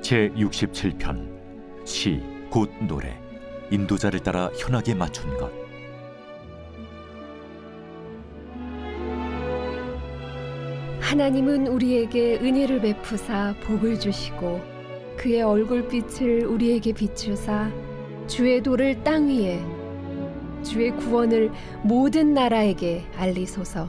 제 67편 시 곧 노래 인도자를 따라 현악에 맞춘 것. 하나님은 우리에게 은혜를 베푸사 복을 주시고 그의 얼굴빛을 우리에게 비추사 주의 도를 땅 위에 주의 구원을 모든 나라에게 알리소서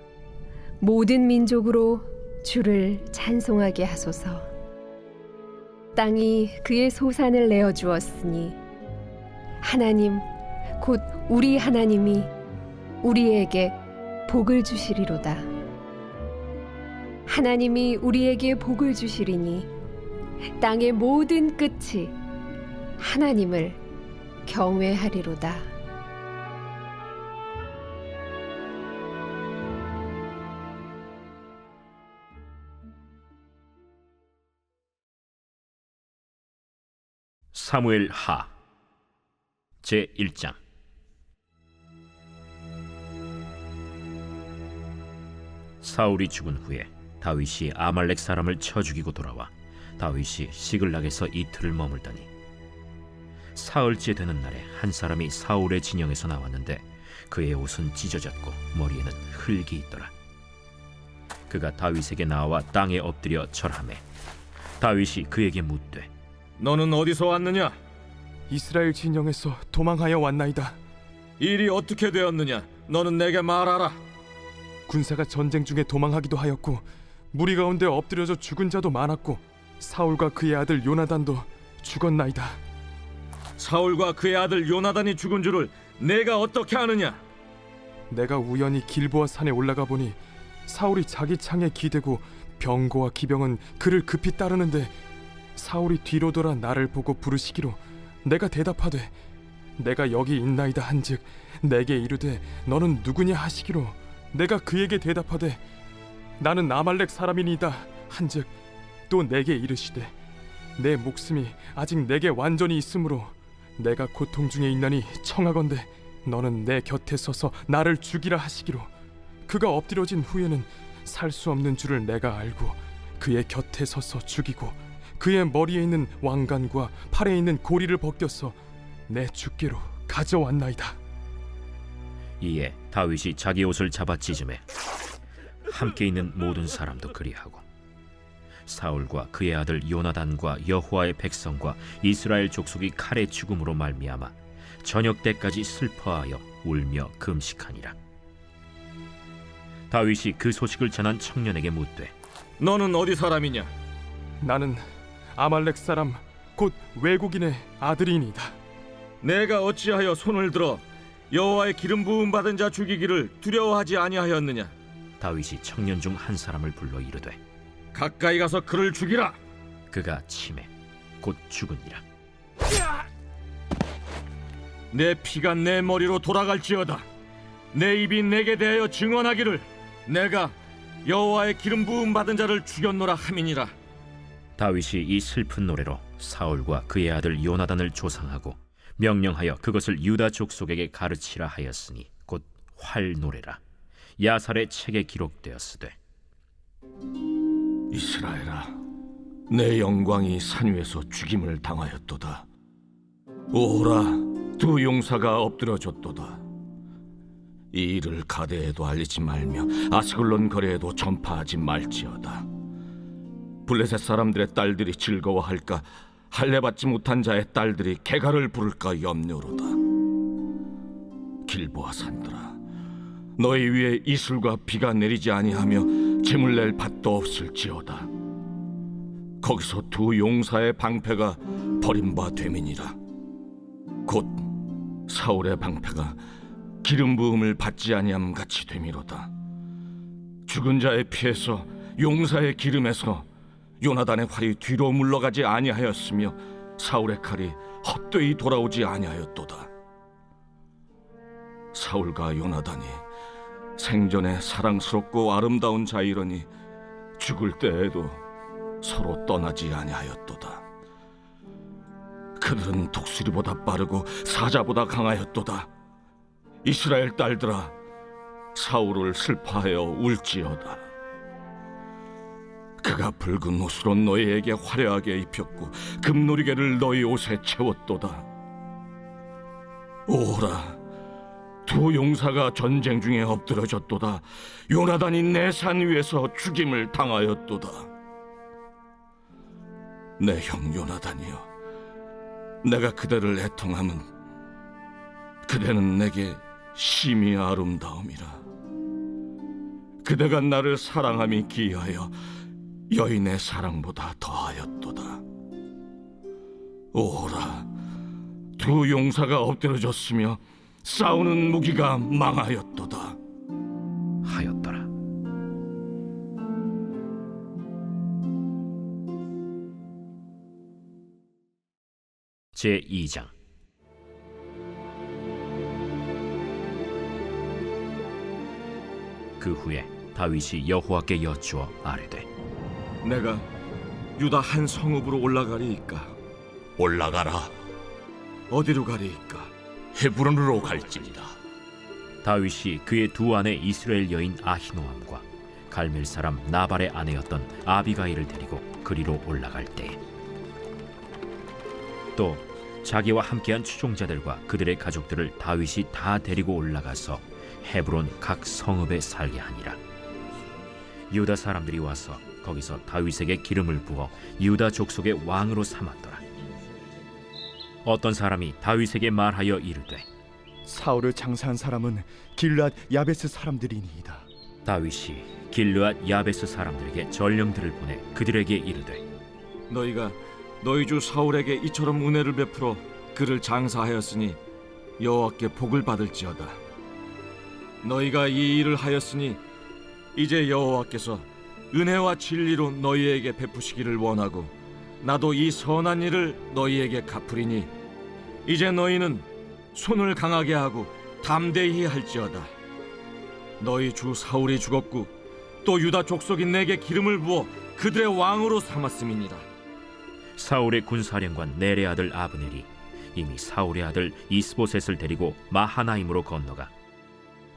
모든 민족으로 주를 찬송하게 하소서. 땅이 그의 소산을 내어 주었으니 하나님 곧 우리 하나님이 우리에게 복을 주시리로다. 하나님이 우리에게 복을 주시리니 땅의 모든 끝이 하나님을 경외하리로다. 사무엘 하. 제 1장. 사울이 죽은 후에 다윗이 아말렉 사람을 쳐 죽이고 돌아와 다윗이 시글락에서 이틀을 머물더니. 사흘째 되는 날에 한 사람이 사울의 진영에서 나왔는데 그의 옷은 찢어졌고 머리에는 흙이 있더라. 그가 다윗에게 나와 땅에 엎드려 절하매 다윗이 그에게 묻되 너는 어디서 왔느냐? 이스라엘 진영에서 도망하여 왔나이다. 일이 어떻게 되었느냐? 너는 내게 말하라. 군사가 전쟁 중에 도망하기도 하였고 무리 가운데 엎드려져 죽은 자도 많았고 사울과 그의 아들 요나단도 죽었나이다. 사울과 그의 아들 요나단이 죽은 줄을 내가 어떻게 아느냐? 내가 우연히 길보아 산에 올라가 보니 사울이 자기 창에 기대고 병거와 기병은 그를 급히 따르는데 사울이 뒤로 돌아 나를 보고 부르시기로 내가 대답하되 내가 여기 있나이다 한즉 내게 이르되 너는 누구냐 하시기로 내가 그에게 대답하되 나는 아말렉 사람이니이다 한즉 또 내게 이르시되 내 목숨이 아직 내게 완전히 있으므로 내가 고통 중에 있나니 청하건대 너는 내 곁에 서서 나를 죽이라 하시기로 그가 엎드려진 후에는 살 수 없는 줄을 내가 알고 그의 곁에 서서 죽이고 그의 머리에 있는 왕관과 팔에 있는 고리를 벗겨서 내 주께로 가져왔나이다. 이에 다윗이 자기 옷을 잡아 찢음에 함께 있는 모든 사람도 그리하고 사울과 그의 아들 요나단과 여호와의 백성과 이스라엘 족속이 칼의 죽음으로 말미암아 저녁 때까지 슬퍼하여 울며 금식하니라 다윗이 그 소식을 전한 청년에게 묻되 너는 어디 사람이냐? 나는 아말렉 사람 곧 외국인의 아들이니이다. 내가 어찌하여 손을 들어 여호와의 기름 부음 받은 자 죽이기를 두려워하지 아니하였느냐? 다윗이 청년 중 한 사람을 불러 이르되 가까이 가서 그를 죽이라. 그가 치매 곧 죽으니라 내 피가 내 머리로 돌아갈지어다. 내 입이 내게 대하여 증언하기를 내가 여호와의 기름 부음 받은 자를 죽였노라 함이니라. 다윗이 이 슬픈 노래로 사울과 그의 아들 요나단을 조상하고 명령하여 그것을 유다 족속에게 가르치라 하였으니 곧 활 노래라 야살의 책에 기록되었으되 이스라엘아, 내 영광이 산 위에서 죽임을 당하였도다. 오라, 두 용사가 엎드려졌도다. 이 일을 가데에도 알리지 말며 아스글론 거리에도 전파하지 말지어다. 블레셋 사람들의 딸들이 즐거워할까 할례 받지 못한 자의 딸들이 개가를 부를까 염려로다. 길보아 산들아, 너희 위에 이슬과 비가 내리지 아니하며 재물 낼 밭도 없을지어다. 거기서 두 용사의 방패가 버림바 되민이라. 곧 사울의 방패가 기름 부음을 받지 아니함 같이 되미로다. 죽은 자의 피에서 용사의 기름에서 요나단의 활이 뒤로 물러가지 아니하였으며 사울의 칼이 헛되이 돌아오지 아니하였도다. 사울과 요나단이 생전에 사랑스럽고 아름다운 자이러니 죽을 때에도 서로 떠나지 아니하였도다. 그들은 독수리보다 빠르고 사자보다 강하였도다. 이스라엘 딸들아, 사울을 슬퍼하여 울지어다. 그가 붉은 옷으로 너희에게 화려하게 입혔고 금놀이개를 너희 옷에 채웠도다. 오라, 두 용사가 전쟁 중에 엎드려졌도다. 요나단이 내 산 위에서 죽임을 당하였도다. 내 형 요나단이여, 내가 그대를 애통함은 그대는 내게 심히 아름다움이라. 그대가 나를 사랑함이 기하여 여인의 사랑보다 더하였도다. 오라, 두 용사가 엎드려졌으며 싸우는 무기가 망하였도다. 하였더라. 제 2장 그 후에 다윗이 여호와께 여쭈어 아뢰되 내가 유다 한 성읍으로 올라가리이까 올라가라. 어디로 가리이까 헤브론으로 갈지니라. 다윗이 그의 두 아내 이스라엘 여인 아히노암과 갈멜 사람 나발의 아내였던 아비가일을 데리고 그리로 올라갈 때에 또 자기와 함께한 추종자들과 그들의 가족들을 다윗이 다 데리고 올라가서 헤브론 각 성읍에 살게 하니라 유다 사람들이 와서 거기서 다윗에게 기름을 부어 유다 족속의 왕으로 삼았더라 어떤 사람이 다윗에게 말하여 이르되 사울을 장사한 사람은 길앗 야베스 사람들이니이다. 다윗이 길르앗 야베스 사람들에게 전령들을 보내 그들에게 이르되 너희가 너희 주 사울에게 이처럼 은혜를 베풀어 그를 장사하였으니 여호와께 복을 받을지어다 너희가 이 일을 하였으니 이제 여호와께서 은혜와 진리로 너희에게 베푸시기를 원하고 나도 이 선한 일을 너희에게 갚으리니 이제 너희는 손을 강하게 하고 담대히 할지어다. 너희 주 사울이 죽었고 또 유다 족속이 내게 기름을 부어 그들의 왕으로 삼았음이니라. 사울의 군사령관 넬의 아들 아브넬이 이미 사울의 아들 이스보셋을 데리고 마하나임으로 건너가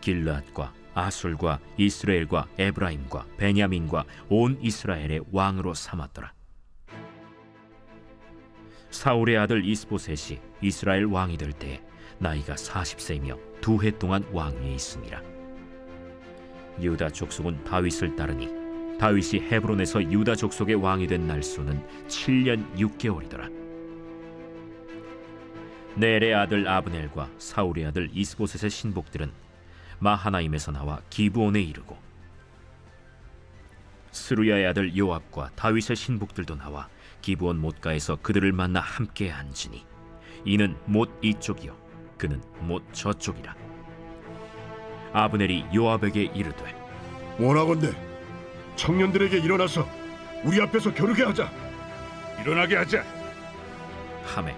길르앗과 아술과 이스라엘과 에브라임과 베냐민과 온 이스라엘의 왕으로 삼았더라. 사울의 아들 이스보셋이 이스라엘 왕이 될 때에 나이가 40세이며 두 해 동안 왕위에 있습니다. 유다 족속은 다윗을 따르니 다윗이 헤브론에서 유다 족속의 왕이 된 날수는 7년 6개월이더라. 넬의 아들 아브넬과 사울의 아들 이스보셋의 신복들은 마하나임에서 나와 기브온에 이르고 스루야의 아들 요압과 다윗의 신복들도 나와 기브온 못가에서 그들을 만나 함께 앉으니 이는 못 이쪽이요 그는 못 저쪽이라 아브넬이 요압에게 이르되 원하건대 청년들에게 일어나서 우리 앞에서 겨루게 하자. 일어나게 하자. 함에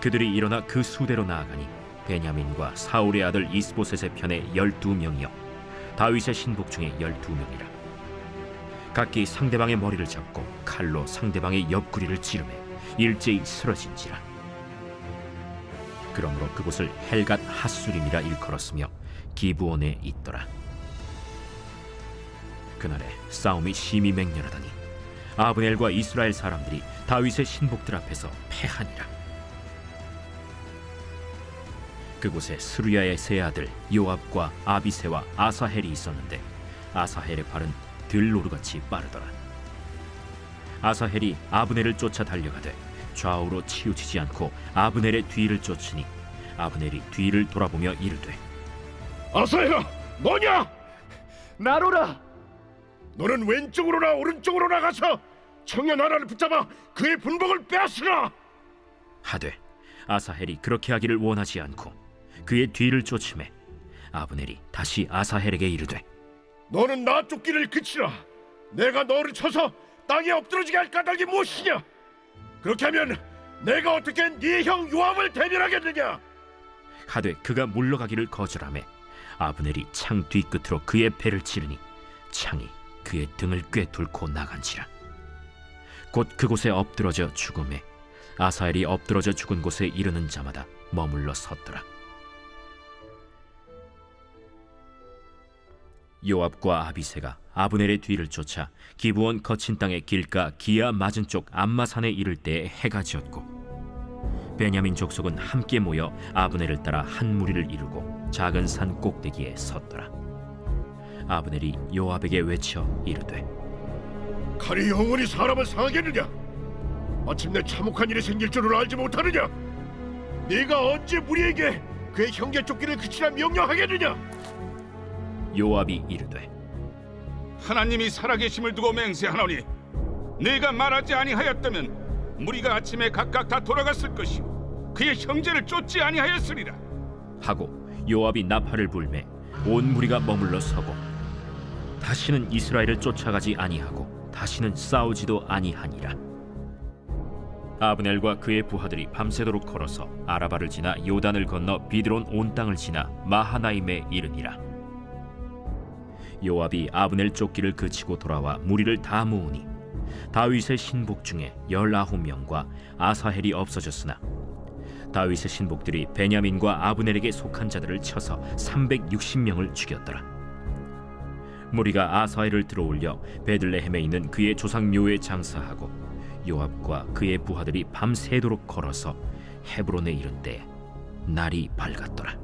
그들이 일어나 그 수대로 나아가니 베냐민과 사울의 아들 이스보셋의 편에 열두 명이요. 다윗의 신복 중에 열두 명이라. 각기 상대방의 머리를 잡고 칼로 상대방의 옆구리를 찌르매 일제히 쓰러진지라. 그러므로 그곳을 헬갓 핫수림이라 일컬었으며 기브온에 있더라. 그날에 싸움이 심히 맹렬하더니 아브넬과 이스라엘 사람들이 다윗의 신복들 앞에서 패하니라 그곳에 스루야의 세 아들 요압과 아비세와 아사헬이 있었는데 아사헬의 발은 들노루같이 빠르더라. 아사헬이 아브넬을 쫓아 달려가되 좌우로 치우치지 않고 아브넬의 뒤를 쫓으니 아브넬이 뒤를 돌아보며 이르되 아사야, 너냐? 나로라. 너는 왼쪽으로나 오른쪽으로 나가서 청년 하나를 붙잡아 그의 분복을 빼앗으라. 하되 아사헬이 그렇게 하기를 원하지 않고 그의 뒤를 쫓음에 아브넬이 다시 아사헬에게 이르되 너는 나 쫓기를 그치라. 내가 너를 쳐서 땅에 엎드러지게 할 까닭이 무엇이냐? 그렇게 하면 내가 어떻게 네 형 요압을 대변하겠느냐? 하되 그가 물러가기를 거절하매 아브넬이 창 뒤끝으로 그의 배를 찌르니 창이 그의 등을 꿰 뚫고 나간지라 곧 그곳에 엎드러져 죽음에 아사엘이 엎드러져 죽은 곳에 이르는 자마다 머물러 섰더라 요압과 아비세가 아브넬의 뒤를 쫓아 기브온 거친 땅의 길가 기아 맞은 쪽 암마산에 이를 때에 해가 지었고 베냐민 족속은 함께 모여 아브넬을 따라 한 무리를 이루고 작은 산 꼭대기에 섰더라. 아브넬이 요압에게 외쳐 이르되 칼이 영원히 사람을 상하겠느냐? 마침내 참혹한 일이 생길 줄을 알지 못하느냐? 네가 언제 우리에게 그의 형제 쫓기를 그치라 명령하겠느냐? 요압이 이르되 하나님이 살아계심을 두고 맹세하노니 내가 말하지 아니하였다면 무리가 아침에 각각 다 돌아갔을 것이요 그의 형제를 쫓지 아니하였으리라 하고 요압이 나팔을 불매 온 무리가 머물러 서고 다시는 이스라엘을 쫓아가지 아니하고 다시는 싸우지도 아니하니라. 아브넬과 그의 부하들이 밤새도록 걸어서 아라바를 지나 요단을 건너 비드론 온 땅을 지나 마하나임에 이르니라. 요압이 아브넬 쫓기를 그치고 돌아와 무리를 다 모으니 다윗의 신복 중에 열아홉 명과 아사헬이 없어졌으나 다윗의 신복들이 베냐민과 아브넬에게 속한 자들을 쳐서 360명을 죽였더라. 무리가 아사엘을 들어올려 베들레헴에 있는 그의 조상 묘에 장사하고 요압과 그의 부하들이 밤새도록 걸어서 헤브론에 이른 때 날이 밝았더라.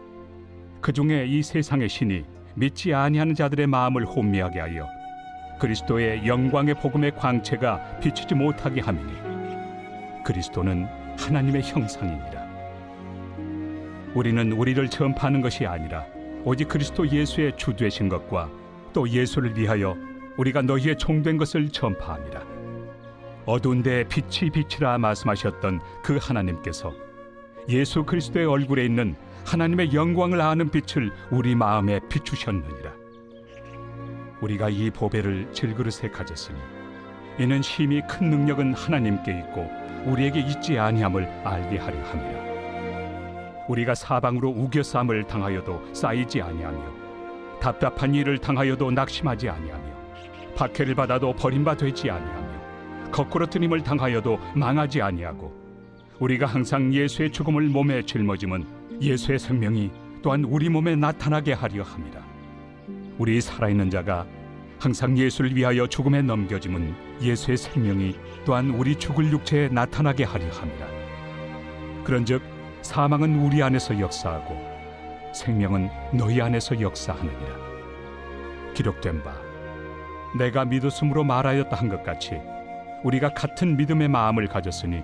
그 중에 이 세상의 신이 믿지 아니하는 자들의 마음을 혼미하게 하여 그리스도의 영광의 복음의 광채가 비추지 못하게 함이니 그리스도는 하나님의 형상이니라. 우리는 우리를 전파하는 것이 아니라 오직 그리스도 예수의 주 되신 것과 또 예수를 위하여 우리가 너희의 종된 것을 전파함이라. 어두운 데 빛이 빛이라 말씀하셨던 그 하나님께서 예수 그리스도의 얼굴에 있는 하나님의 영광을 아는 빛을 우리 마음에 비추셨느니라. 우리가 이 보배를 질그릇에 가졌으니 이는 힘이 큰 능력은 하나님께 있고 우리에게 있지 아니함을 알게 하려 함이라. 우리가 사방으로 우겨쌈을 당하여도 쌓이지 아니하며 답답한 일을 당하여도 낙심하지 아니하며 박해를 받아도 버림바 되지 아니하며 거꾸로 뜨임을 당하여도 망하지 아니하고 우리가 항상 예수의 죽음을 몸에 짊어짐은 예수의 생명이 또한 우리 몸에 나타나게 하려 함이라. 우리 살아있는 자가 항상 예수를 위하여 죽음에 넘겨짐은 예수의 생명이 또한 우리 죽을 육체에 나타나게 하려 함이라. 그런즉 사망은 우리 안에서 역사하고 생명은 너희 안에서 역사하느니라. 기록된 바 내가 믿었으므로 말하였다 한 것 같이 우리가 같은 믿음의 마음을 가졌으니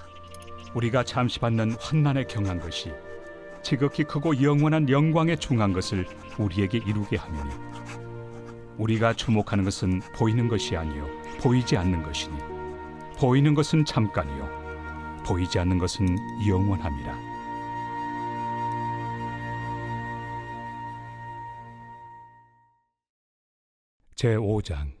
우리가 잠시 받는 환난에 경한 것이 지극히 크고 영원한 영광에 중한 것을 우리에게 이루게 하느니 우리가 주목하는 것은 보이는 것이 아니요 보이지 않는 것이니 보이는 것은 잠깐이요 보이지 않는 것은 영원함이라. 제 5장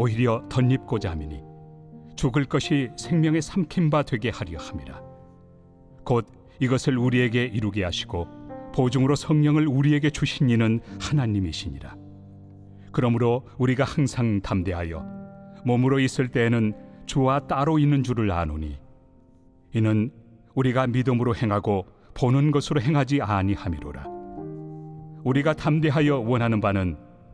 오히려 덧입고자 함이니 죽을 것이 생명의 삼킨 바 되게 하려 함이라. 곧 이것을 우리에게 이루게 하시고 보증으로 성령을 우리에게 주신 이는 하나님이시니라. 그러므로 우리가 항상 담대하여 몸으로 있을 때에는 주와 따로 있는 줄을 아노니 이는 우리가 믿음으로 행하고 보는 것으로 행하지 아니함이로라. 우리가 담대하여 원하는 바는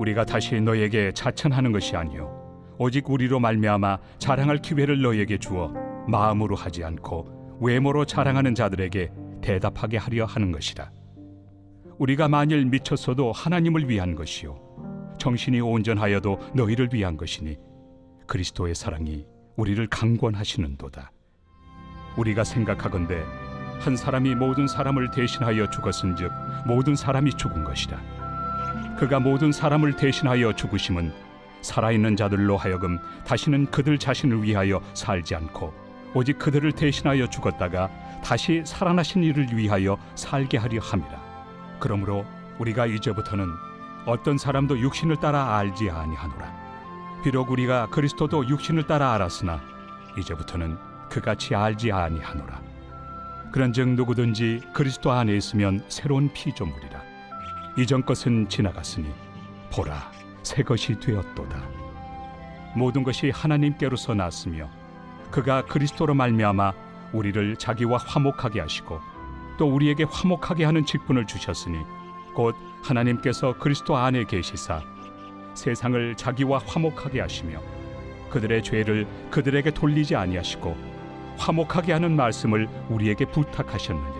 우리가 다시 너에게 자천하는 것이 아니요 오직 우리로 말미암아 자랑할 기회를 너에게 주어 마음으로 하지 않고 외모로 자랑하는 자들에게 대답하게 하려 하는 것이라. 우리가 만일 미쳤어도 하나님을 위한 것이요 정신이 온전하여도 너희를 위한 것이니 그리스도의 사랑이 우리를 강권하시는도다. 우리가 생각하건대 한 사람이 모든 사람을 대신하여 죽었은즉 모든 사람이 죽은 것이다. 그가 모든 사람을 대신하여 죽으심은 살아있는 자들로 하여금 다시는 그들 자신을 위하여 살지 않고 오직 그들을 대신하여 죽었다가 다시 살아나신 이를 위하여 살게 하려 함이라. 그러므로 우리가 이제부터는 어떤 사람도 육신을 따라 알지 아니하노라. 비록 우리가 그리스도도 육신을 따라 알았으나 이제부터는 그같이 알지 아니하노라. 그런즉 누구든지 그리스도 안에 있으면 새로운 피조물이라. 이전 것은 지나갔으니 보라 새 것이 되었도다. 모든 것이 하나님께로서 났으며 그가 그리스도로 말미암아 우리를 자기와 화목하게 하시고 또 우리에게 화목하게 하는 직분을 주셨으니 곧 하나님께서 그리스도 안에 계시사 세상을 자기와 화목하게 하시며 그들의 죄를 그들에게 돌리지 아니하시고 화목하게 하는 말씀을 우리에게 부탁하셨느니라.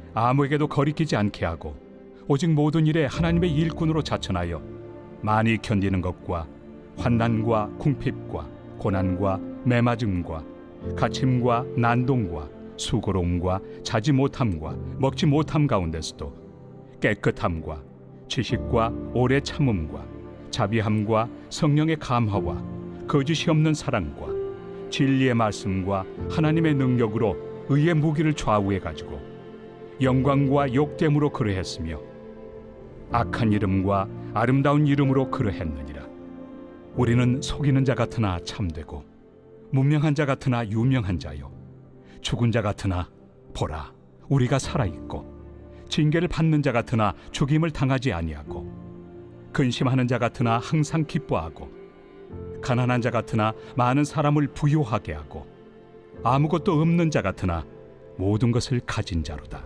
아무에게도 거리끼지 않게 하고 오직 모든 일에 하나님의 일꾼으로 자천하여 많이 견디는 것과 환난과 궁핍과 고난과 매맞음과 갇힘과 난동과 수고로움과 자지 못함과 먹지 못함 가운데서도 깨끗함과 지식과 오래 참음과 자비함과 성령의 감화와 거짓이 없는 사랑과 진리의 말씀과 하나님의 능력으로 의의 무기를 좌우해 가지고 영광과 욕됨으로 그러했으며 악한 이름과 아름다운 이름으로 그러했느니라. 우리는 속이는 자 같으나 참되고 문명한 자 같으나 유명한 자요 죽은 자 같으나 보라 우리가 살아 있고 징계를 받는 자 같으나 죽임을 당하지 아니하고 근심하는 자 같으나 항상 기뻐하고 가난한 자 같으나 많은 사람을 부유하게 하고 아무것도 없는 자 같으나 모든 것을 가진 자로다.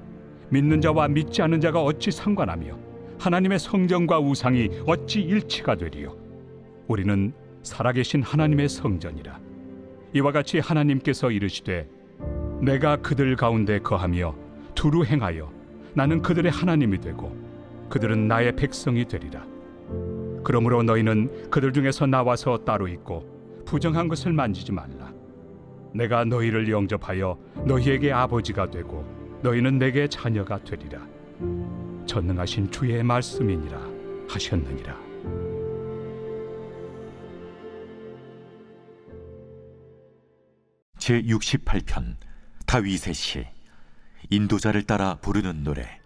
믿는 자와 믿지 않는 자가 어찌 상관하며 하나님의 성전과 우상이 어찌 일치가 되리요. 우리는 살아계신 하나님의 성전이라. 이와 같이 하나님께서 이르시되 내가 그들 가운데 거하며 두루 행하여 나는 그들의 하나님이 되고 그들은 나의 백성이 되리라. 그러므로 너희는 그들 중에서 나와서 따로 있고 부정한 것을 만지지 말라. 내가 너희를 영접하여 너희에게 아버지가 되고 너희는 내게 자녀가 되리라. 전능하신 주의 말씀이니라 하셨느니라. 제 68편 다윗의 시 인도자를 따라 부르는 노래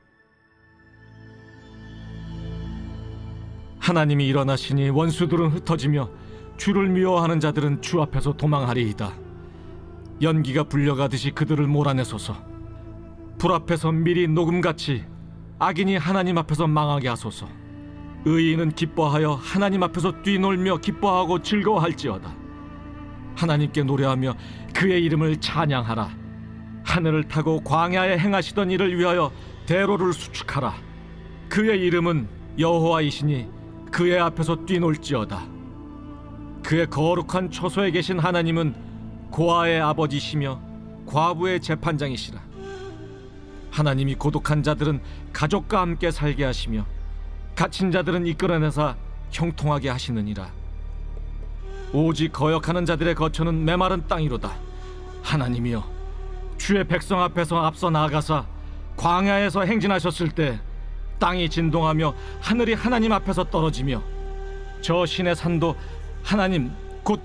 하나님이 일어나시니 원수들은 흩어지며 주를 미워하는 자들은 주 앞에서 도망하리이다. 연기가 불려가듯이 그들을 몰아내소서. 불 앞에서 미리 녹음같이 악인이 하나님 앞에서 망하게 하소서. 의인은 기뻐하여 하나님 앞에서 뛰놀며 기뻐하고 즐거워할지어다. 하나님께 노래하며 그의 이름을 찬양하라. 하늘을 타고 광야에 행하시던 일을 위하여 대로를 수축하라. 그의 이름은 여호와이시니 그의 앞에서 뛰놀지어다. 그의 거룩한 처소에 계신 하나님은 고아의 아버지시며 과부의 재판장이시라. 하나님이 고독한 자들은 가족과 함께 살게 하시며 갇힌 자들은 이끌어내사 형통하게 하시느니라. 오직 거역하는 자들의 거처는 메마른 땅이로다. 하나님이여, 주의 백성 앞에서 앞서 나아가사 광야에서 행진하셨을 때 땅이 진동하며 하늘이 하나님 앞에서 떨어지며 저 신의 산도 하나님 곧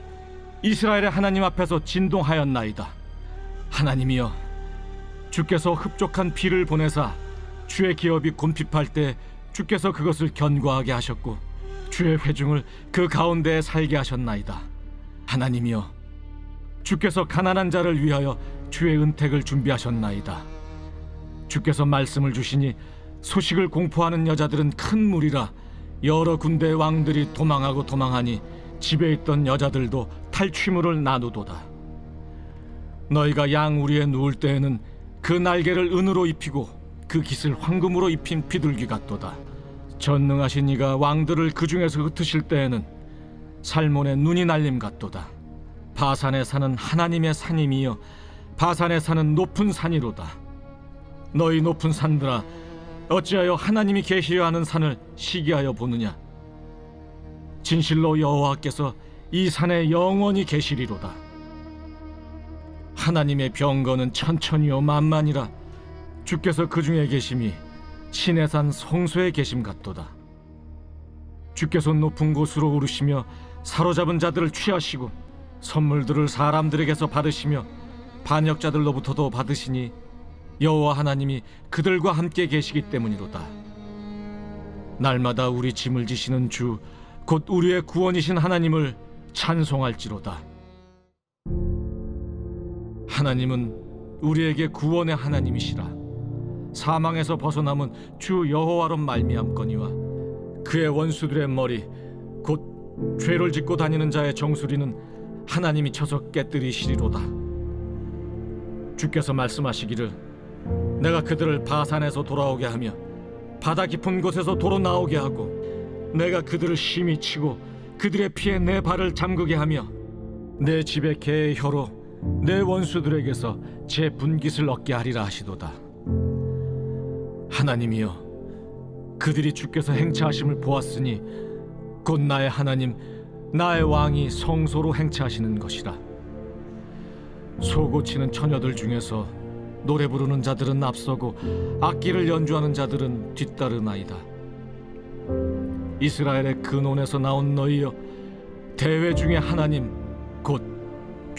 이스라엘의 하나님 앞에서 진동하였나이다. 하나님이여 주께서 흡족한 비를 보내사 주의 기업이 곤핍할 때 주께서 그것을 견고하게 하셨고 주의 회중을 그 가운데에 살게 하셨나이다. 하나님이여 주께서 가난한 자를 위하여 주의 은택을 준비하셨나이다. 주께서 말씀을 주시니 소식을 공포하는 여자들은 큰 무리라 여러 군대 왕들이 도망하고 도망하니 집에 있던 여자들도 탈취물을 나누도다 너희가 양 우리에 누울 때에는 그 날개를 은으로 입히고 그 깃을 황금으로 입힌 비둘기 같도다. 전능하신 이가 왕들을 그 중에서 흩으실 때에는 살몬의 눈이 날림 같도다. 바산에 사는 하나님의 산임이여 바산에 사는 높은 산이로다. 너희 높은 산들아 어찌하여 하나님이 계시려 하는 산을 시기하여 보느냐? 진실로 여호와께서 이 산에 영원히 계시리로다 하나님의 병거는 천천히요 만만이라 주께서 그 중에 계심이 신의 산 성소에 계심 같도다 주께서 높은 곳으로 오르시며 사로잡은 자들을 취하시고 선물들을 사람들에게서 받으시며 반역자들로부터도 받으시니 여호와 하나님이 그들과 함께 계시기 때문이로다. 날마다 우리 짐을 지시는 주, 곧 우리의 구원이신 하나님을 찬송할지로다. 하나님은 우리에게 구원의 하나님이시라. 사망에서 벗어남은 주 여호와로 말미암거니와 그의 원수들의 머리, 곧 죄를 짓고 다니는 자의 정수리는 하나님이 쳐서 깨뜨리시리로다. 주께서 말씀하시기를 내가 그들을 바산에서 돌아오게 하며 바다 깊은 곳에서 도로 나오게 하고 내가 그들을 심히 치고 그들의 피에 내 발을 잠그게 하며 내 집의 개의 혀로 내 원수들에게서 제 분깃을 얻게 하리라 하시도다 하나님이여 그들이 주께서 행차하심을 보았으니 곧 나의 하나님 나의 왕이 성소로 행차하시는 것이라 소고치는 처녀들 중에서 노래 부르는 자들은 앞서고 악기를 연주하는 자들은 뒤따르나이다. 이스라엘의 근원에서 나온 너희여 대회 중에 하나님 곧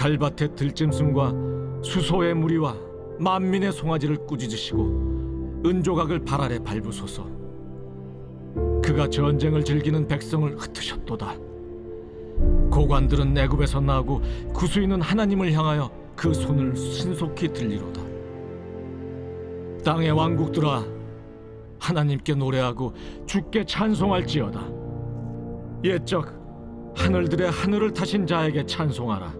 갈밭의 들짐승과 수소의 무리와 만민의 송아지를 꾸짖으시고 은조각을 발 아래 밟으소서. 그가 전쟁을 즐기는 백성을 흩으셨도다. 고관들은 내굽에서 나고 구수인은 하나님을 향하여 그 손을 신속히 들리로다. 땅의 왕국들아 하나님께 노래하고 주께 찬송할지어다. 옛적 하늘들의 하늘을 타신 자에게 찬송하라.